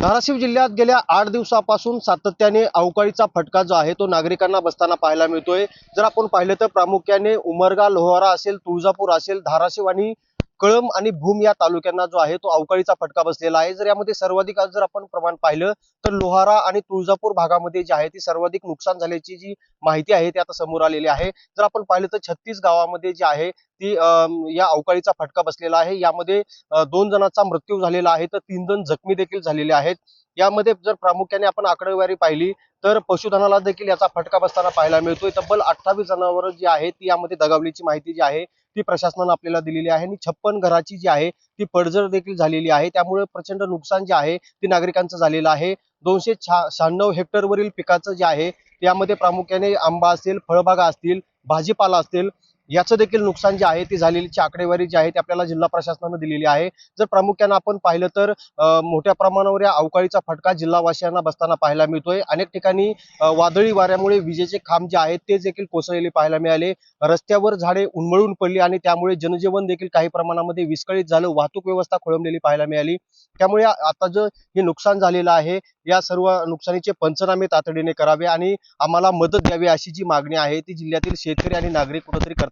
धाराशिव जिल्ह्यात गेल्या आठ दिवसापासून सातत्याने अवकाळीचा फटका जो आहे तो नागरिकांना बसताना पाहायला मिळतोय. जर आपण पाहिलं तर प्रामुख्याने उमरगा लोहारा असेल तुळजापूर असेल धाराशिव आणि कळंब आणि भूम या तालुक्यांना जो आहे तो अवकाळीचा फटका बसलेला आहे. जर यामध्ये सर्वाधिक आज जर आपण प्रमाण पाहिलं तर लोहारा आणि तुळजापूर भागामध्ये जे आहे ती सर्वाधिक नुकसान झाल्याची जी माहिती आहे ती आता समोर आलेली आहे. जर आपण पाहिलं तर छत्तीस गावामध्ये जे आहे ती या अवकाळीचा फटका बसलेला आहे. यामध्ये दोन जणांचा मृत्यू झालेला आहे तर तीन जण जखमी देखील झालेले आहेत. यामध्ये जर प्रामुख्याने आपण आकडेवारी पाहिली तर पशुधनाला देखील याचा फटका बसताना पाहायला मिळतोय. तब्बल अठ्ठावीस जनावर जी आहेत ती यामध्ये दगावलीची माहिती जी आहे ती प्रशासनानं आपल्याला दिलेली आहे. आणि छप्पन घराची जी आहे ती पडझड देखील झालेली आहे. त्यामुळे प्रचंड नुकसान जे आहे ते नागरिकांचं झालेलं आहे. दोनशे शहाण्णव हेक्टरवरील पिकाचं जे आहे त्यामध्ये प्रामुख्याने आंबा असेल फळबागा असतील भाजीपाला असतील याचं देखील नुकसान जे आहे ती झालेली आकडेवारी जी आहे ती आपल्याला जिल्हा प्रशासनानं दिलेली आहे. जर प्रामुख्यानं आपण पाहिलं तर मोठ्या प्रमाणावर या अवकाळीचा फटका जिल्हावासियांना बसताना पाहायला मिळतोय. अनेक ठिकाणी वादळी वाऱ्यामुळे विजेचे खांब जे आहेत ते देखील कोसळलेले पाहायला मिळाले. रस्त्यावर झाडे उन्मळून पडली आणि त्यामुळे जनजीवन देखील काही प्रमाणामध्ये विस्कळीत झालं. वाहतूक व्यवस्था खोळंबलेली पाहायला मिळाली. त्यामुळे आता जे हे नुकसान झालेलं आहे या सर्व नुकसानीचे पंचनामे तातडीने करावे आणि आम्हाला मदत द्यावी अशी जी मागणी आहे ती जिल्ह्यातील शेतकरी आणि नागरिक कुठेतरी